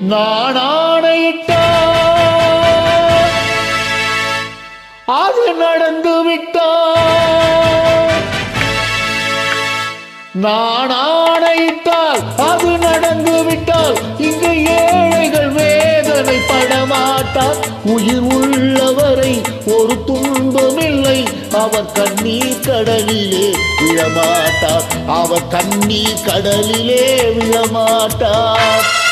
நான் ஆணையிட்டால் அது நடந்து விட்டால் நான் ஆணையிட்டால் அது நடந்து விட்டால் இங்கு ஏழைகள் வேதனை படமாட்டார் உயிர் உள்ளவரை ஒரு துன்பமில்லை அவர் கண்ணீர் கடலிலே விழமாட்டார். அவர் கண்ணீர் கடலிலே விழமாட்டார்.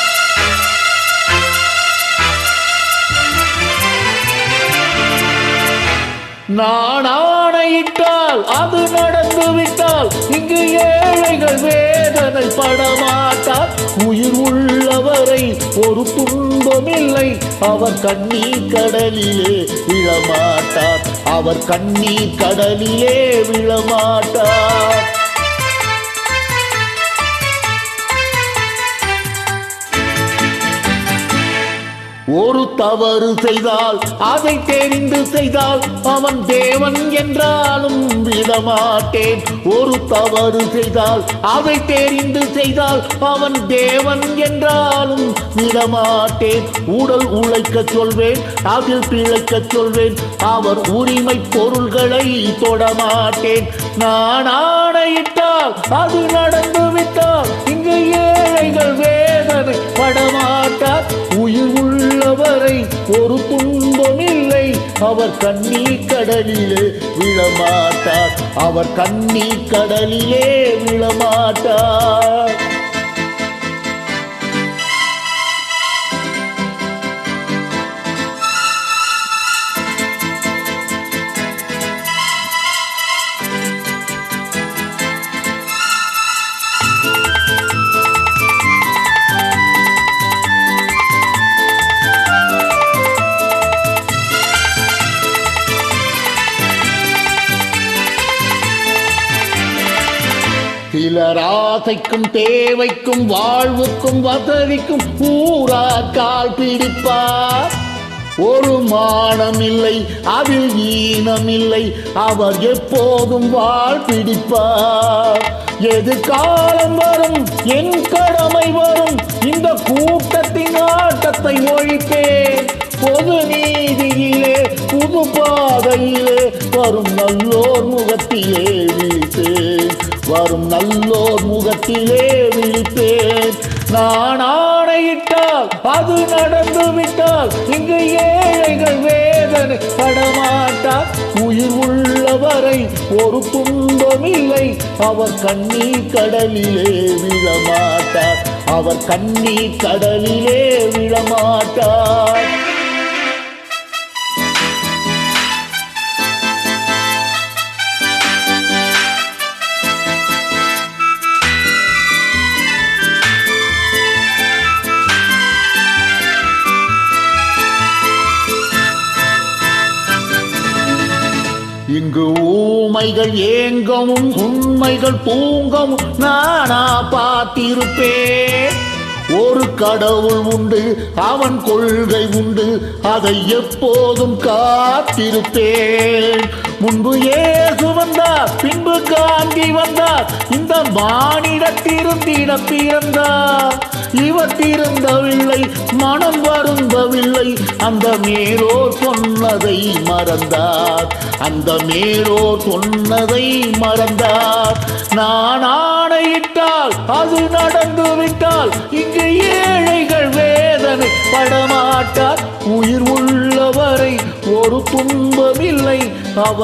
நான் ஆணையிட்டால் அது நடந்துவிட்டால் இங்கு ஏழைகள் வேதனை படமாட்டார். உயிர் உள்ளவரை ஒரு துன்பமில்லை அவர் கண்ணீர் கடலிலே விழமாட்டார். அவர் கண்ணீர் கடலிலே விழமாட்டார். ஒரு தவறு செய்தால் அதை தெரிந்து செய்தால் அவன் தேவன் என்றாலும் விடமாட்டேன். ஒரு தவறு செய்தால் அதை தெரிந்து செய்தால் அவன் தேவன் என்றாலும் விடமாட்டேன். உடல் உழைக்க சொல்வேன் அதில் பிழைக்க சொல்வேன் அவர் உரிமை பொருள்களை தொடமாட்டேன். நான் ஆணையிட்டால் அது அவர் கண்ணீ கடலிலே விழமாட்டார். அவர் கண்ணீ கடலிலே விழமாட்டார். சிலர் ஆசைக்கும் தேவைக்கும் வாழ்வுக்கும் வசதிக்கும் ஊரா கால் பிடிப்பார். ஒரு மானம் இல்லை அதில் ஈனம் இல்லை அவர் எப்போதும் வாழ் பிடிப்பார். எது காலம் வரும் என் கடமை வரும் இந்த கூட்டத்தின் ஆட்டத்தை ஒழிப்பேன். பொது நீதியிலே புது பாதையிலே வரும் நல்லோர் முகத்திலே விழிப்பேன். வரும் நல்லோர் முகத்திலே விழிப்பேன். நான் ஆணையிட்டால் அது நடந்து விட்டால் இங்கு ஏழைகள் வேதனை படமாட்டார் உயிர் உள்ளவரை ஒரு துன்பமில்லை அவர் கண்ணீர் கடலிலே விழமாட்டார். அவர் கண்ணீர் கடலிலே விழமாட்டார். இங்கு ஊமைகள் ஏங்கவும் உண்மைகள் தூங்கவும் நானா பார்த்திருப்பேன் ஒரு கடவுள் உண்டு அவன் கொள்கை உண்டு அதை எப்போதும் காத்திருப்பேன். முன்பு ஏசு வந்தார் பின்பு காந்தி வந்தார் இந்த மானிடத்திருந்திட பிறந்தார் இவர் திருந்தவில்லை மனம் வருந்தவில்லை அந்த மேலோர் சொன்னதை மறந்தார். அந்த மேலோர் சொன்னதை மறந்தார். நான் ஆணையிட்டால் அது நடந்து விட்டால் இங்கு ஏழைகள் வேதனை படமாட்டார். உயிர் உள்ளவரை ஒரு துன்பமில்லை அவர்